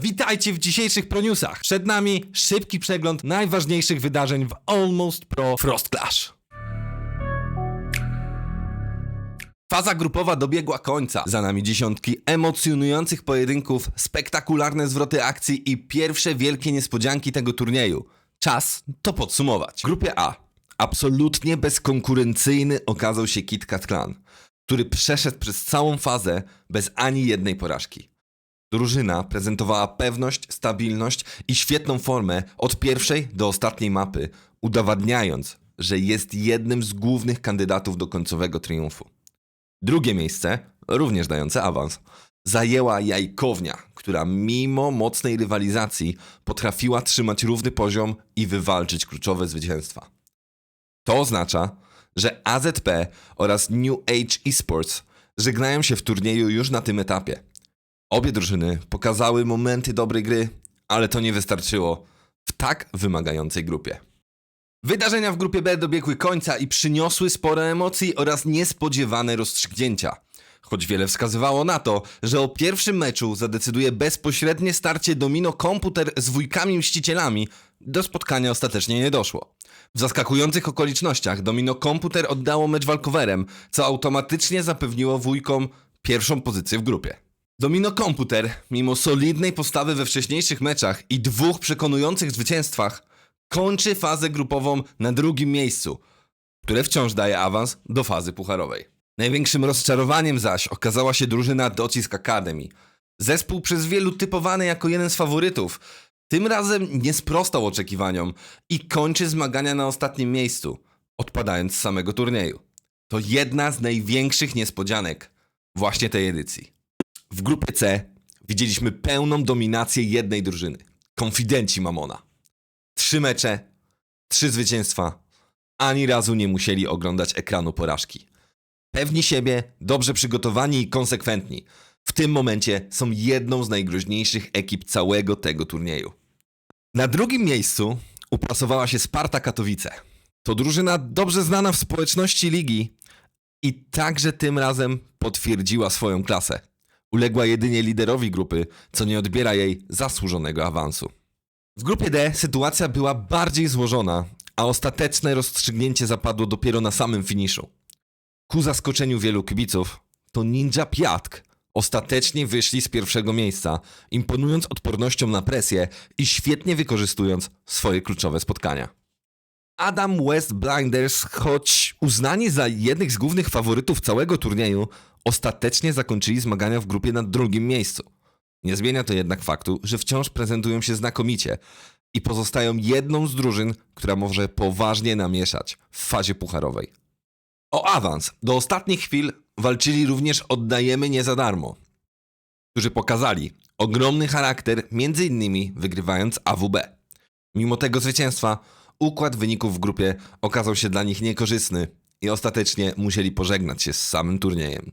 Witajcie w dzisiejszych proniusach. Przed nami szybki przegląd najważniejszych wydarzeń w Almost Pro Frost Clash. Faza grupowa dobiegła końca. Za nami dziesiątki emocjonujących pojedynków, spektakularne zwroty akcji i pierwsze wielkie niespodzianki tego turnieju. Czas to podsumować. W grupie A absolutnie bezkonkurencyjny okazał się Kit Kat Clan, który przeszedł przez całą fazę bez ani jednej porażki. Drużyna prezentowała pewność, stabilność i świetną formę od pierwszej do ostatniej mapy, udowadniając, że jest jednym z głównych kandydatów do końcowego triumfu. Drugie miejsce, również dające awans, zajęła Jajkownia, która mimo mocnej rywalizacji potrafiła trzymać równy poziom i wywalczyć kluczowe zwycięstwa. To oznacza, że AZP oraz New Age Esports żegnają się w turnieju już na tym etapie. Obie drużyny pokazały momenty dobrej gry, ale to nie wystarczyło w tak wymagającej grupie. Wydarzenia w grupie B dobiegły końca i przyniosły sporo emocji oraz niespodziewane rozstrzygnięcia. Choć wiele wskazywało na to, że o pierwszym meczu zadecyduje bezpośrednie starcie Domino Komputer z wujkami mścicielami, do spotkania ostatecznie nie doszło. W zaskakujących okolicznościach Domino Komputer oddało mecz walkowerem, co automatycznie zapewniło wujkom pierwszą pozycję w grupie. Domino Komputer, mimo solidnej postawy we wcześniejszych meczach i dwóch przekonujących zwycięstwach, kończy fazę grupową na drugim miejscu, które wciąż daje awans do fazy pucharowej. Największym rozczarowaniem zaś okazała się drużyna Docisk Academy. Zespół przez wielu typowany jako jeden z faworytów, tym razem nie sprostał oczekiwaniom i kończy zmagania na ostatnim miejscu, odpadając z samego turnieju. To jedna z największych niespodzianek właśnie tej edycji. W grupie C widzieliśmy pełną dominację jednej drużyny. Konfidenci Mamona. Trzy mecze, trzy zwycięstwa. Ani razu nie musieli oglądać ekranu porażki. Pewni siebie, dobrze przygotowani i konsekwentni. W tym momencie są jedną z najgroźniejszych ekip całego tego turnieju. Na drugim miejscu uplasowała się Sparta Katowice. To drużyna dobrze znana w społeczności ligi i także tym razem potwierdziła swoją klasę. Uległa jedynie liderowi grupy, co nie odbiera jej zasłużonego awansu. W grupie D sytuacja była bardziej złożona, a ostateczne rozstrzygnięcie zapadło dopiero na samym finiszu. Ku zaskoczeniu wielu kibiców, to Ninja Piatk ostatecznie wyszli z pierwszego miejsca, imponując odpornością na presję i świetnie wykorzystując swoje kluczowe spotkania. Adam West Blinders, choć uznani za jednych z głównych faworytów całego turnieju, ostatecznie zakończyli zmagania w grupie na drugim miejscu. Nie zmienia to jednak faktu, że wciąż prezentują się znakomicie i pozostają jedną z drużyn, która może poważnie namieszać w fazie pucharowej. O awans do ostatnich chwil walczyli również Oddajemy Nie za darmo, którzy pokazali ogromny charakter, innymi wygrywając AWB. Mimo tego zwycięstwa, układ wyników w grupie okazał się dla nich niekorzystny i ostatecznie musieli pożegnać się z samym turniejem.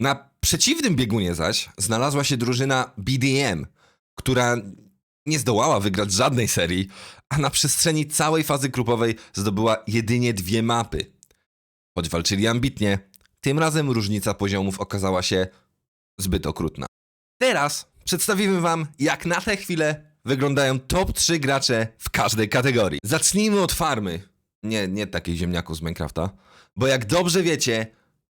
Na przeciwnym biegunie zaś znalazła się drużyna BDM, która nie zdołała wygrać żadnej serii, a na przestrzeni całej fazy grupowej zdobyła jedynie dwie mapy. Choć walczyli ambitnie, tym razem różnica poziomów okazała się zbyt okrutna. Teraz przedstawimy Wam, jak na tę chwilę wyglądają top 3 gracze w każdej kategorii. Zacznijmy od farmy. Nie, nie takich ziemniaków z Minecrafta. Bo jak dobrze wiecie,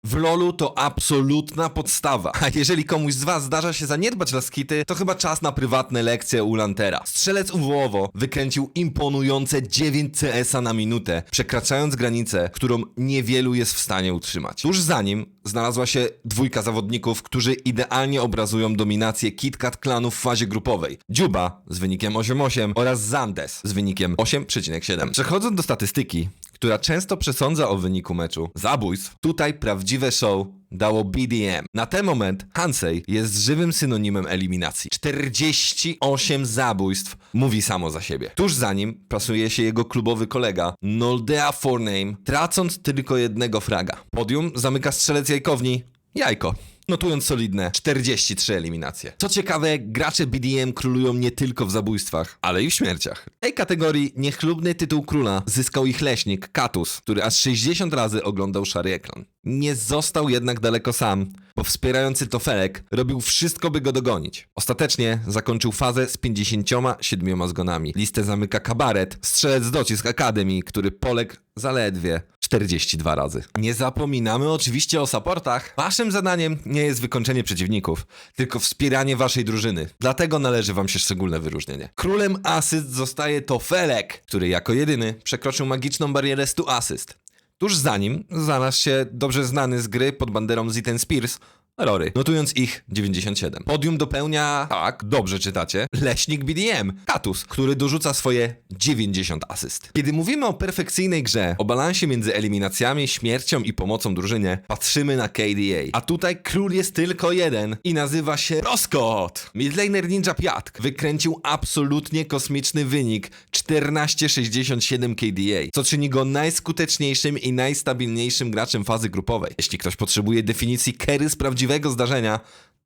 w LoLu to absolutna podstawa. A jeżeli komuś z was zdarza się zaniedbać laskity, to chyba czas na prywatne lekcje u Lantera. Strzelec UWOwo wykręcił imponujące 9 CS-a na minutę, przekraczając granicę, którą niewielu jest w stanie utrzymać. Tuż za nim znalazła się dwójka zawodników, którzy idealnie obrazują dominację KitKat klanu w fazie grupowej. Dziuba z wynikiem 8-8 oraz Zandes z wynikiem 8,7. Przechodząc do statystyki, która często przesądza o wyniku meczu zabójstw, tutaj prawdziwe show dało BDM. Na ten moment Hansei jest żywym synonimem eliminacji. 48 zabójstw mówi samo za siebie. Tuż za nim pasuje się jego klubowy kolega Noldea Forname, tracąc tylko jednego fraga. Podium zamyka strzelec jajkowni Jajko. Notując solidne 43 eliminacje. Co ciekawe, gracze BDM królują nie tylko w zabójstwach, ale i w śmierciach. W tej kategorii niechlubny tytuł króla zyskał ich leśnik, Katus, który aż 60 razy oglądał szary ekran. Nie został jednak daleko sam, bo wspierający Tofelek robił wszystko, by go dogonić. Ostatecznie zakończył fazę z 57 zgonami. Listę zamyka kabaret, strzelec docisk Akademii, który poległ zaledwie 42 razy. Nie zapominamy oczywiście o supportach. Waszym zadaniem nie jest wykończenie przeciwników, tylko wspieranie waszej drużyny. Dlatego należy wam się szczególne wyróżnienie. Królem asyst zostaje Tofelek, który jako jedyny przekroczył magiczną barierę 100 asyst. Tuż za nim znalazł się dobrze znany z gry pod banderą Zitten Spears, Rory, notując ich 97. Podium dopełnia, tak, dobrze czytacie, leśnik BDM, Katus, który dorzuca swoje 90 asyst. Kiedy mówimy o perfekcyjnej grze, o balansie między eliminacjami, śmiercią i pomocą drużynie, patrzymy na KDA. A tutaj król jest tylko jeden i nazywa się Roskot. Midlaner Ninja Piatk wykręcił absolutnie kosmiczny wynik 1467 KDA, co czyni go najskuteczniejszym i najstabilniejszym graczem fazy grupowej. Jeśli ktoś potrzebuje definicji Kerry z prawdziwego zdarzenia,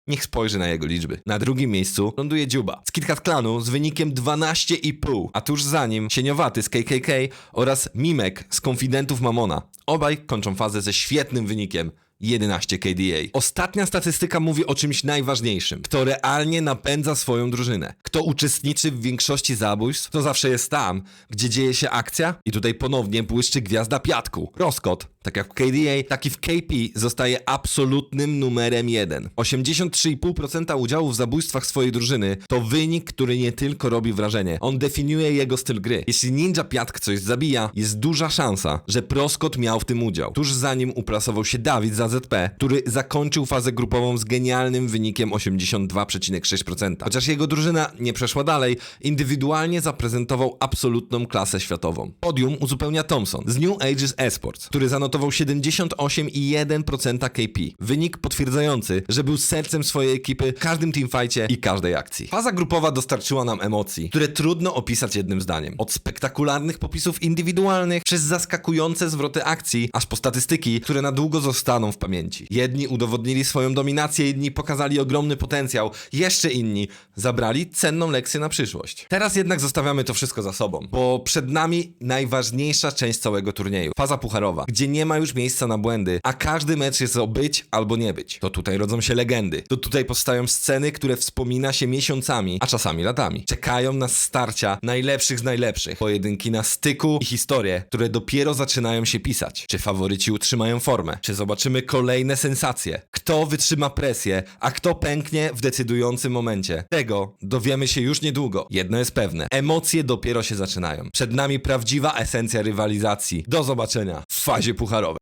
Niech spojrzy na jego liczby. Na drugim miejscu ląduje Dziuba z KitKat Klanu z wynikiem 12,5, a tuż za nim Sieniowaty z KKK oraz Mimek z Konfidentów Mamona. Obaj kończą fazę ze świetnym wynikiem 11 KDA. Ostatnia statystyka mówi o czymś najważniejszym. Kto realnie napędza swoją drużynę. Kto uczestniczy w większości zabójstw, to zawsze jest tam, gdzie dzieje się akcja i tutaj ponownie błyszczy gwiazda piatku. Roskot, tak jak w KDA, tak i w KP zostaje absolutnym numerem jeden. 83,5% udziału w zabójstwach swojej drużyny to wynik, który nie tylko robi wrażenie, on definiuje jego styl gry. Jeśli Ninja Piatk coś zabija, jest duża szansa, że Proskot miał w tym udział. Tuż za nim uplasował się Dawid z AZP, który zakończył fazę grupową z genialnym wynikiem 82,6%. Chociaż jego drużyna nie przeszła dalej, indywidualnie zaprezentował absolutną klasę światową. Podium uzupełnia Thompson z New Ages Esports, który zanotował 78,1% KP. Wynik potwierdzający, że był sercem swojej ekipy w każdym teamfightie i każdej akcji. Faza grupowa dostarczyła nam emocji, które trudno opisać jednym zdaniem. Od spektakularnych popisów indywidualnych, przez zaskakujące zwroty akcji, aż po statystyki, które na długo zostaną w pamięci. Jedni udowodnili swoją dominację, inni pokazali ogromny potencjał, jeszcze inni zabrali cenną lekcję na przyszłość. Teraz jednak zostawiamy to wszystko za sobą, bo przed nami najważniejsza część całego turnieju. Faza pucharowa, gdzie nie ma już miejsca na błędy, a każdy mecz jest o być albo nie być. To tutaj rodzą się legendy. To tutaj powstają sceny, które wspomina się miesiącami, a czasami latami. Czekają nas starcia najlepszych z najlepszych. Pojedynki na styku i historie, które dopiero zaczynają się pisać. Czy faworyci utrzymają formę? Czy zobaczymy kolejne sensacje? Kto wytrzyma presję, a kto pęknie w decydującym momencie? Tego dowiemy się już niedługo. Jedno jest pewne. Emocje dopiero się zaczynają. Przed nami prawdziwa esencja rywalizacji. Do zobaczenia w fazie pucharowej.